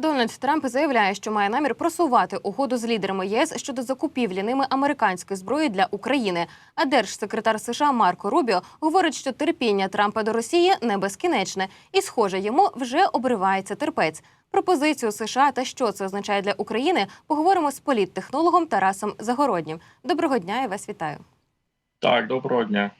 Дональд Трамп заявляє, що має намір просувати угоду з лідерами ЄС щодо закупівлі ними американської зброї для України. А держсекретар США Марко Рубіо говорить, що терпіння Трампа до Росії не безкінечне, і, схоже, йому вже обривається терпець. Про позицію США та що це означає для України, поговоримо з політтехнологом Тарасом Загороднім. Доброго дня, я вас вітаю. Так, доброго дня.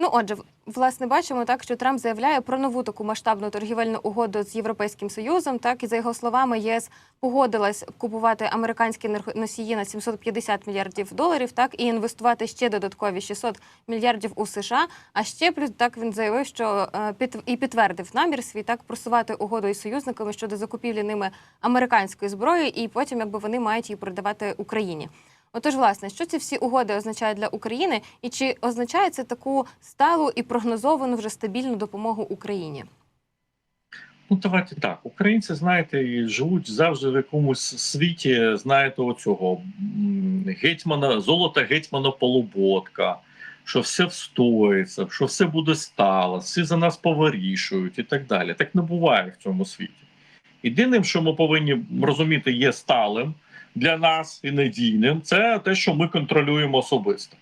Ну, отже, власне, бачимо так, що Трамп заявляє про нову таку масштабну торгівельну угоду з Європейським Союзом. Так і за його словами, ЄС погодилась купувати американські енергоносії на 750 мільярдів доларів, так і інвестувати ще додаткові 600 мільярдів у США. А ще плюс так він заявив, що е, під і підтвердив намір свій так просувати угоду із союзниками щодо закупівлі ними американської зброї, і потім якби вони мають її продавати Україні. Отож, власне, що ці всі угоди означають для України, і чи означає це таку сталу і прогнозовану вже стабільну допомогу Україні? Ну давайте так. Українці, знаєте, живуть завжди в якомусь світі, знаєте, оцього гетьмана, золота гетьмана Полуботка, що все встоїться, що все буде стало, всі за нас повирішують і так далі. Так не буває в цьому світі. Єдиним, що ми повинні розуміти, є сталим для нас і надійним, це те, що ми контролюємо особисто.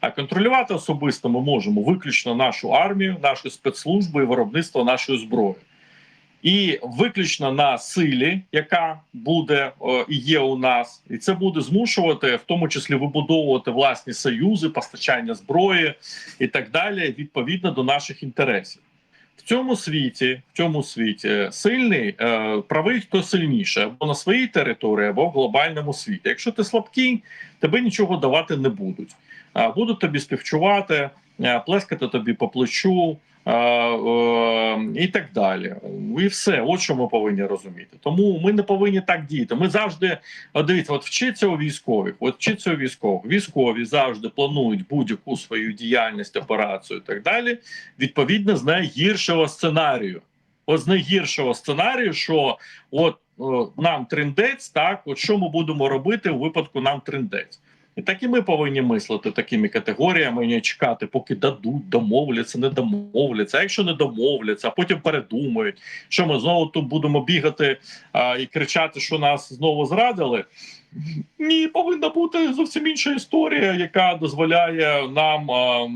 А контролювати особисто ми можемо виключно нашу армію, наші спецслужби і виробництво нашої зброї. І виключно на силі, яка буде і є у нас, і це буде змушувати в тому числі вибудовувати власні союзи, постачання зброї і так далі, відповідно до наших інтересів. Цьому світі, в цьому світі сильний е, правий хто сильніше або на своїй території, або в глобальному світі. Якщо ти слабкий, тебе нічого давати не будуть. Будуть тобі співчувати, е, плескати тобі по плечу і так далі. І все, от що ми повинні розуміти. Тому ми не повинні так діяти. Ми завжди дивіться, от вчиться у військових, от вчиться у військових. Військові завжди планують будь-яку свою діяльність, операцію і так далі. Відповідно з найгіршого сценарію. От з найгіршого сценарію, що от нам триндець, так от що ми будемо робити у випадку нам триндець. І так і ми повинні мислити такими категоріями, не чекати, поки дадуть, домовляться, не домовляться. А якщо не домовляться, а потім передумають, що ми знову тут будемо бігати а, і кричати, що нас знову зрадили. Ні, повинна бути зовсім інша історія, яка дозволяє нам. А,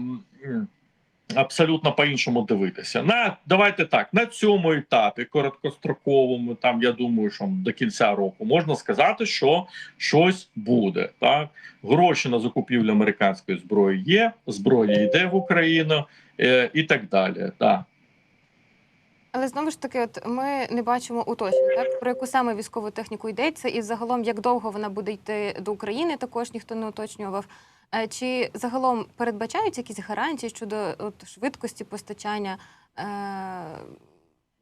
Абсолютно по-іншому дивитися. На давайте так на цьому етапі, короткостроковому, там я думаю, що до кінця року можна сказати, що щось буде. Так гроші на закупівлю американської зброї є, зброя йде в Україну е, і так далі. Так. Але знову ж таки, от ми не бачимо уточнень, так про яку саме військову техніку йдеться, і загалом як довго вона буде йти до України, також ніхто не уточнював. Е, Чи загалом передбачаються якісь гарантії щодо от, швидкості постачання е,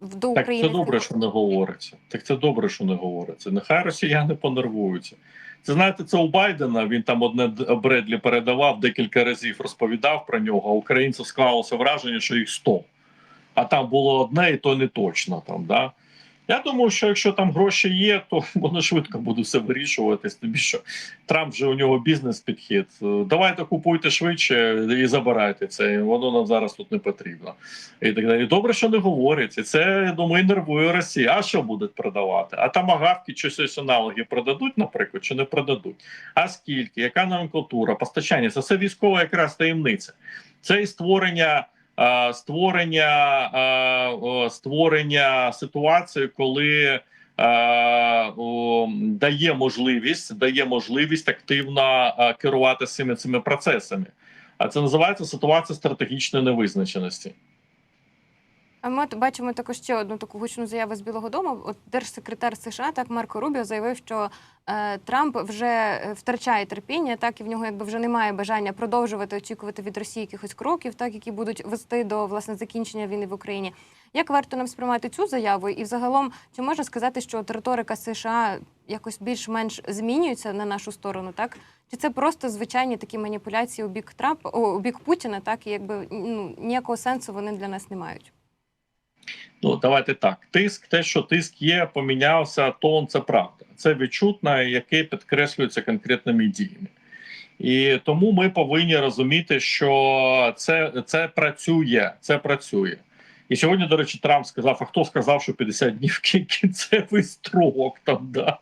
до Так України? це добре, що не говориться. Так це добре, що не говориться. Нехай росіяни понервуються. Це знаєте, це у Байдена. Він там одне Бредлі передавав декілька разів, розповідав про нього. А українців склалося враження, що їх 100. А там було одне, і то не точно там. Да? Я думаю, що якщо там гроші є, то воно швидко буде все вирішуватись. Тобі що Трамп же у нього бізнес-підхід. Е, Давайте купуйте швидше і забирайте це. Воно нам зараз тут не потрібно. І так далі. Добре, що не говорять. І це я думаю, нервує Росію. А що будуть продавати? А там агавки щось аналоги продадуть, наприклад, чи не продадуть? А скільки? Яка номенклатура? Постачання? Це все військова якраз таємниця. Це і створення. Е, Створення е, створення ситуації, коли е, дає можливість дає можливість активно керувати цими цими процесами. А це називається ситуація стратегічної невизначеності. А ми бачимо також ще одну таку гучну заяву з Білого Дому. От держсекретар США, так Марко Рубіо, заявив, що е, Трамп вже е, втрачає терпіння, так і в нього якби вже немає бажання продовжувати очікувати від Росії якихось кроків, так які будуть вести до власне закінчення війни в Україні. Як варто нам сприймати цю заяву? І взагалом, чи можна сказати, що от риторика США якось більш-менш змінюється на нашу сторону, так? Чи це просто звичайні такі маніпуляції у бік Трампа, у бік Путіна, так і якби ну ніякого сенсу вони для нас не мають? Ну давайте так. Тиск, те, що тиск є, помінявся, тон це правда. Це відчутно, яке підкреслюється конкретними діями. І тому ми повинні розуміти, що це, це працює. Це працює. І сьогодні, до речі, Трамп сказав: а хто сказав, що 50 днів кін- кінцевий строк там да.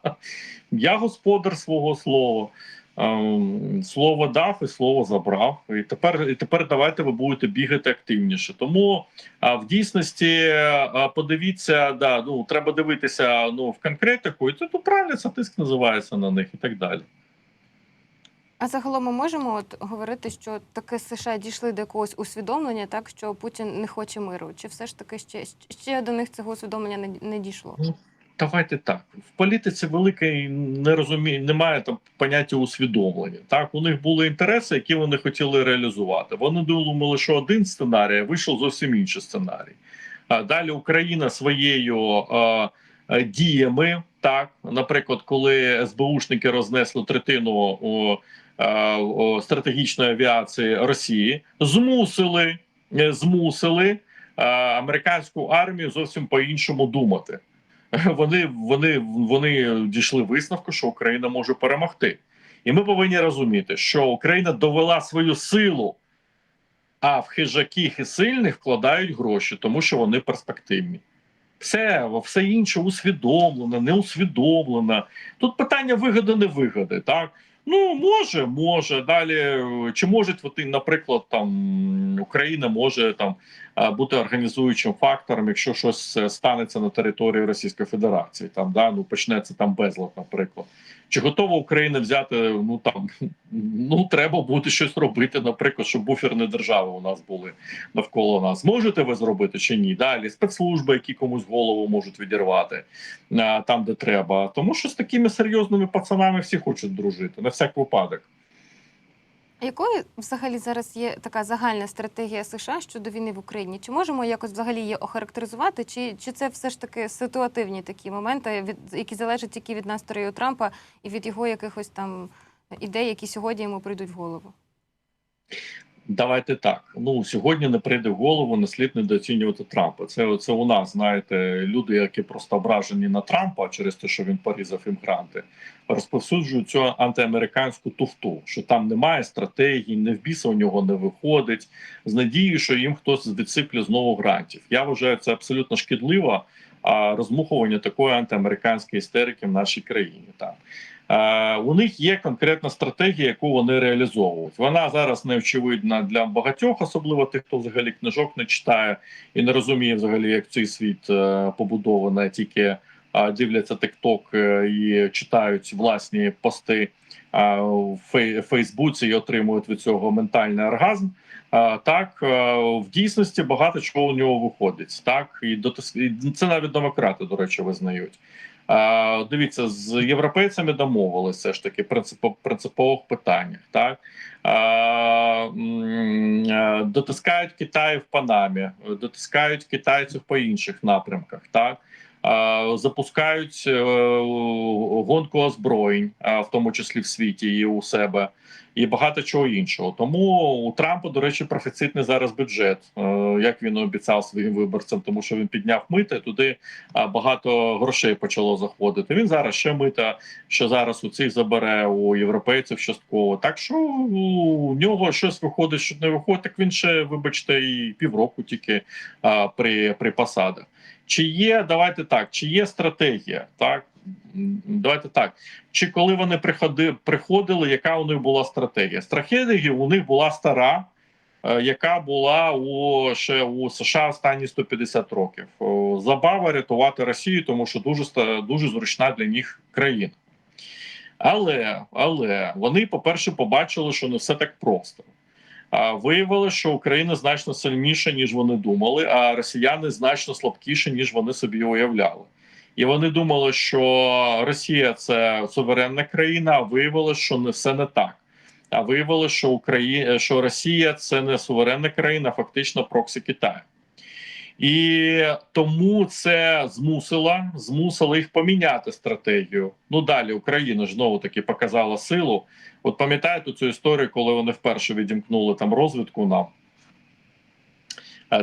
Я господар свого слова. Ем, Слово дав і слово забрав. І тепер, і тепер давайте ви будете бігати активніше. Тому а, в дійсності а, подивіться, да, ну треба дивитися ну, в конкретику, і це ну, правильно це тиск називається на них і так далі. А загалом ми можемо от говорити, що таки США дійшли до якогось усвідомлення, так що Путін не хоче миру, чи все ж таки ще, ще до них цього усвідомлення не, не дійшло? Давайте так. В політиці великої не розуміє, немає там поняття усвідомлення. Так, у них були інтереси, які вони хотіли реалізувати. Вони думали, що один сценарій а вийшов зовсім інший сценарій. А далі Україна своєю е, е, діями, так, наприклад, коли СБУшники рознесли третину о, о, стратегічної авіації Росії, змусили, змусили е, американську армію зовсім по-іншому думати вони, вони, вони дійшли висновку, що Україна може перемогти. І ми повинні розуміти, що Україна довела свою силу, а в хижаків і сильних вкладають гроші, тому що вони перспективні. Все, все інше усвідомлено, не усвідомлено. Тут питання вигоди, не вигоди. Так? Ну, може, може. Далі, е, чи можуть вони, наприклад, там Україна може там бути організуючим фактором, якщо щось е, станеться на території Російської Федерації, там да ну почнеться там безлад, наприклад. Чи готова Україна взяти? Ну там ну треба буде щось робити, наприклад, щоб буферні держави у нас були навколо нас. Можете ви зробити чи ні? Далі спецслужби, які комусь голову можуть відірвати а, там, де треба. Тому що з такими серйозними пацанами всі хочуть дружити на всяк випадок. Якою взагалі зараз є така загальна стратегія США щодо війни в Україні? Чи можемо якось взагалі її охарактеризувати? Чи, чи це все ж таки ситуативні такі моменти, від які залежать тільки від настрою Трампа і від його якихось там ідей, які сьогодні йому прийдуть в голову? Давайте так. Ну сьогодні не прийде в голову, не слід недооцінювати Трампа. Це це у нас, знаєте, люди, які просто ображені на Трампа через те, що він порізав іммігранти, розповсюджують цю антиамериканську туфту, що там немає стратегії, не в біса у нього не виходить, з надією, що їм хтось відсипле знову грантів. Я вважаю, це абсолютно шкідливо. Розмухування такої антиамериканської істерики в нашій країні там. Е, у них є конкретна стратегія, яку вони реалізовують. Вона зараз не очевидна для багатьох, особливо тих, хто взагалі книжок не читає і не розуміє взагалі, як цей світ е, побудований, тільки е, дивляться е, і читають власні пости в Фейсбуці і отримують від цього ментальний оргазм. Так в дійсності багато чого у нього виходить. Так і це навіть демократи, до речі, визнають. Дивіться, з європейцями домовилися ж таки принципо принципових питаннях. Так дотискають Китай в Панамі, дотискають китайців по інших напрямках. Так запускають е, гонку озброєнь, в тому числі в світі і у себе. І багато чого іншого. Тому у Трампа, до речі, профіцитний зараз бюджет, е, як він обіцяв своїм виборцям, тому що він підняв мити, туди багато грошей почало заходити. Він зараз ще мита, що зараз у цих забере у європейців частково. Так що у нього щось виходить, що не виходить. Так він ще, вибачте, і півроку тільки при, при посадах. Чи є, давайте так, чи є стратегія? Так давайте так. Чи коли вони приходили, приходили, яка у них була стратегія? Стратегія у них була стара, е, яка була у ще у США останні 150 років. Забава рятувати Росію, тому що дуже дуже зручна для них країна. Але, але вони, по-перше, побачили, що не все так просто. Виявили, що Україна значно сильніша, ніж вони думали, а росіяни значно слабкіші, ніж вони собі уявляли. І вони думали, що Росія це суверенна країна, а виявилося, що не все не так. А виявилося, що Україна, що Росія це не суверенна країна, а фактично проксі Китаю. І тому це змусило, змусило їх поміняти стратегію. Ну далі Україна ж знову таки показала силу. От пам'ятаєте цю історію, коли вони вперше відімкнули там розвідку нам?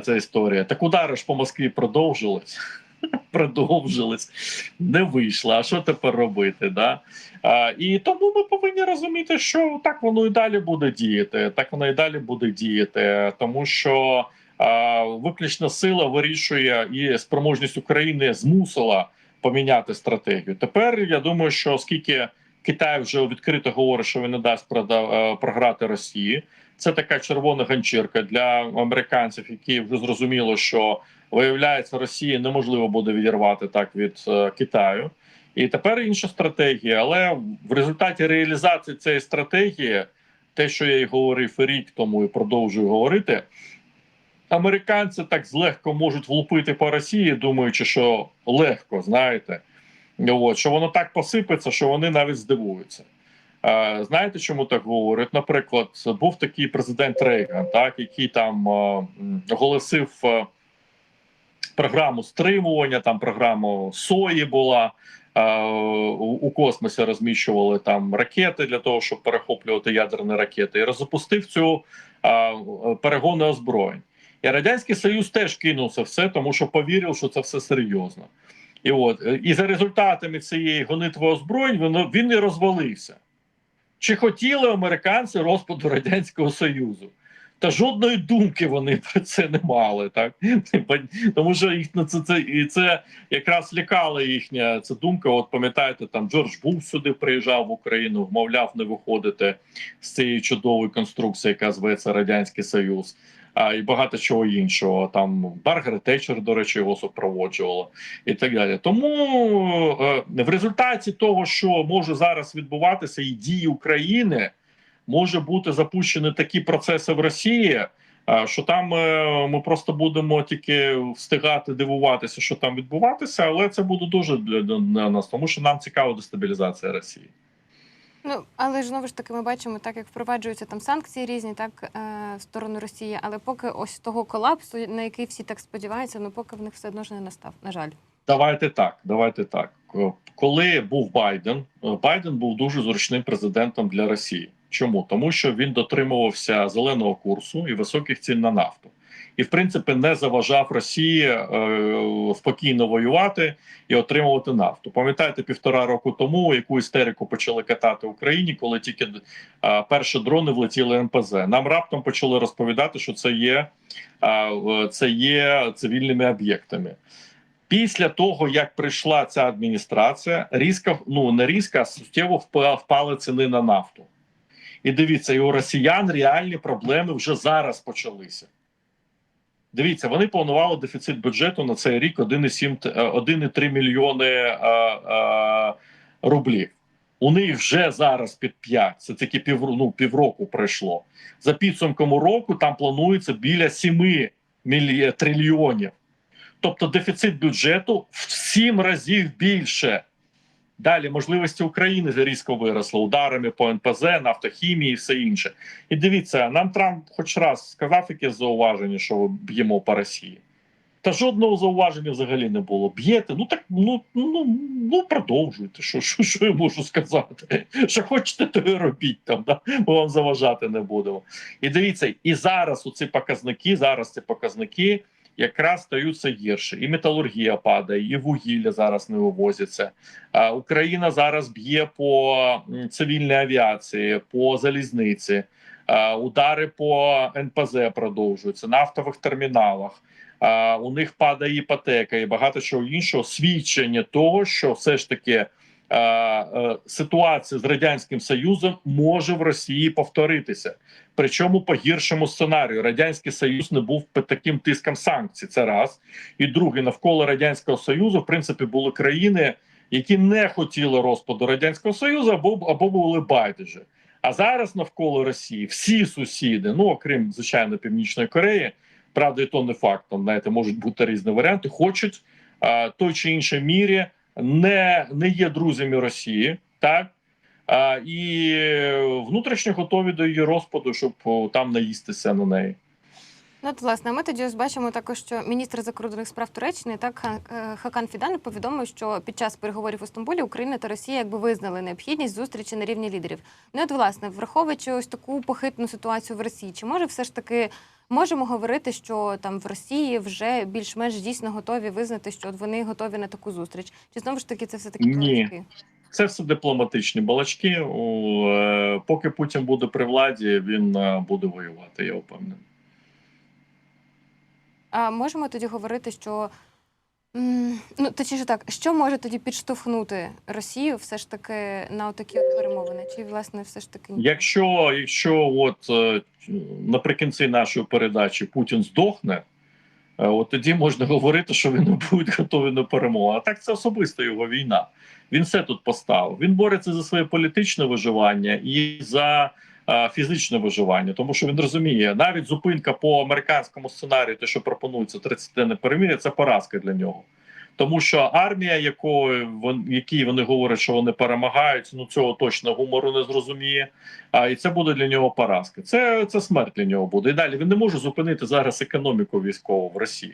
Ця історія. Так удари ж по Москві продовжились. Продовжились, не вийшло. А що тепер робити? Да? А, і тому ми повинні розуміти, що так воно і далі буде діяти. Так воно і далі буде діяти, тому що а, виключна сила вирішує і спроможність України змусила поміняти стратегію. Тепер я думаю, що оскільки Китай вже відкрито говорить, що він не дасть е, програти Росії. Це така червона ганчірка для американців, які вже зрозуміло, що виявляється, Росії неможливо буде відірвати так від е, Китаю. І тепер інша стратегія. Але в результаті реалізації цієї стратегії, те, що я й говорив рік тому і продовжую говорити, американці так злегко можуть влупити по Росії, думаючи, що легко, знаєте, от, що воно так посипеться, що вони навіть здивуються. Знаєте, чому так говорять? Наприклад, був такий президент Рейган, так який там оголосив програму стримування, там програму сої була. У космосі розміщували там ракети для того, щоб перехоплювати ядерні ракети, і розпустив цю перегони озброєнь. І радянський союз теж кинувся в це, тому що повірив, що це все серйозно. І от е, і за результатами цієї гонитви озброєнь він, він і розвалився. Чи хотіли американці розпаду радянського союзу? Та жодної думки вони про це не мали, так тому що їх на це, це і це якраз лякала їхня ця думка. От пам'ятаєте, там Джордж Буш сюди приїжджав в Україну, вмовляв не виходити з цієї чудової конструкції, яка зветься Радянський Союз. А і багато чого іншого. Там Баргер Тетчер, до речі, його супроводжувала і так далі. Тому е, в результаті того, що може зараз відбуватися, і дії України може бути запущені такі процеси в Росії. е, Що там е, ми просто будемо тільки встигати дивуватися, що там відбуватися, але це буде дуже для нас, тому що нам цікава дестабілізація Росії. Ну але ж знову ж таки ми бачимо, так як впроваджуються там санкції різні, так е, в сторону Росії, але поки ось того колапсу, на який всі так сподіваються, ну поки в них все одно ж не настав. На жаль. Давайте так. Давайте так. Коли був Байден, е, Байден був дуже зручним президентом для Росії. Чому? Тому що він дотримувався зеленого курсу і високих цін на нафту, і в принципі не заважав Росії е, спокійно воювати і отримувати нафту. Пам'ятаєте, півтора року тому яку істерику почали катати в Україні, коли тільки е, перші дрони влетіли НПЗ. Нам раптом почали розповідати, що це є, е, це є цивільними об'єктами. Після того, як прийшла ця адміністрація, різко, ну не різко, а суттєво впа- впали ціни на нафту. І дивіться, і у росіян реальні проблеми вже зараз почалися. Дивіться, вони планували дефіцит бюджету на цей рік 1,7 т- е, 1,3 мільйони е, е, рублів. У них вже зараз під 5. Це тільки пів, ну, півроку пройшло. За підсумком року там планується біля 7 мілі... трильйонів. Тобто дефіцит бюджету в сім разів більше. Далі можливості України різко виросли ударами по НПЗ, нафтохімії і все інше. І дивіться, нам Трамп хоч раз сказав якесь зауваження, що ми б'ємо по Росії. Та жодного зауваження взагалі не було. Б'єте, ну так ну ну, ну продовжуйте. Що, що, що я можу сказати? Що хочете, то і робіть там, да? ми вам заважати не будемо. І дивіться, і зараз оці показники, зараз ці показники якраз стаються гірше. І металургія падає, і вугілля зараз не вивозяться. Україна зараз б'є по цивільній авіації, по залізниці. Удари по НПЗ продовжуються, нафтових терміналах. У них падає іпотека і багато чого іншого. Свідчення того, що все ж таки ситуація з радянським союзом може в Росії повторитися. Причому по гіршому сценарію радянський союз не був під таким тиском санкцій. Це раз і друге, навколо радянського союзу, в принципі, були країни, які не хотіли розпаду радянського союзу, або або були байдужі. А зараз навколо Росії всі сусіди, ну окрім звичайно Північної Кореї, правда, і то не факт. Там знаєте, можуть бути різні варіанти. Хочуть а, той чи іншій мірі не, не є друзями Росії, так а, і внутрішньо готові до її розпаду, щоб там наїстися на неї. Ну, от, власне, ми тоді ось бачимо також, що міністр закордонних справ Туреччини так е, Хакан Фідан повідомив, що під час переговорів у Стамбулі Україна та Росія якби визнали необхідність зустрічі на рівні лідерів. Ну, от, власне, враховуючи ось таку похитну ситуацію в Росії, чи може все ж таки можемо говорити, що там в Росії вже більш-менш дійсно готові визнати, що от вони готові на таку зустріч? Чи знову ж таки це все таки Ні. балачки? Це все дипломатичні балачки. Е, Поки Путін буде при владі, він е, буде воювати. Я впевнений. А можемо тоді говорити, що м, ну точніше так, що може тоді підштовхнути Росію все ж таки на такі от перемовини? Чи власне все ж таки? Якщо, якщо от е, наприкінці нашої передачі Путін здохне, е, от тоді можна говорити, що він буде готовий на перемогу. А так це особиста його війна. Він все тут поставив. Він бореться за своє політичне виживання і за фізичне виживання, тому що він розуміє, навіть зупинка по американському сценарію, те, що пропонується 30-денне перемир'я, це поразка для нього. Тому що армія, вон, якій вони говорять, що вони перемагають, ну цього точно гумору не зрозуміє. А і це буде для нього поразка. Це, це смерть для нього буде. І далі він не може зупинити зараз економіку військову в Росії,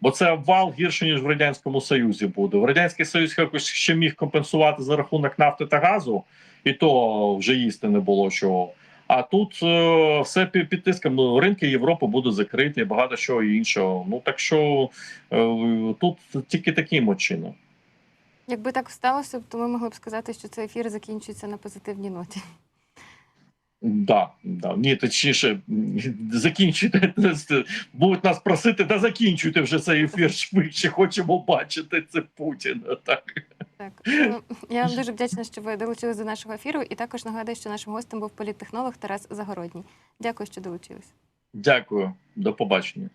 бо це обвал гірше ніж в радянському Союзі буде. В радянський Союз якось ще міг компенсувати за рахунок нафти та газу, і то вже їсти не було чого. А тут е, все під, тиском. Ну, ринки Європи будуть закриті, багато чого іншого. Ну так що е, тут тільки таким чином. Якби так сталося, то ми могли б сказати, що цей ефір закінчується на позитивній ноті. Да, да. Ні, точніше, закінчуйте. Будуть нас просити, да закінчуйте вже цей ефір швидше. Хочемо бачити це Путіна. Так. Так, ну, я вам дуже вдячна, що ви долучились до нашого ефіру, і також нагадую, що нашим гостем був політтехнолог Тарас Загородній. Дякую, що долучились. Дякую, до побачення.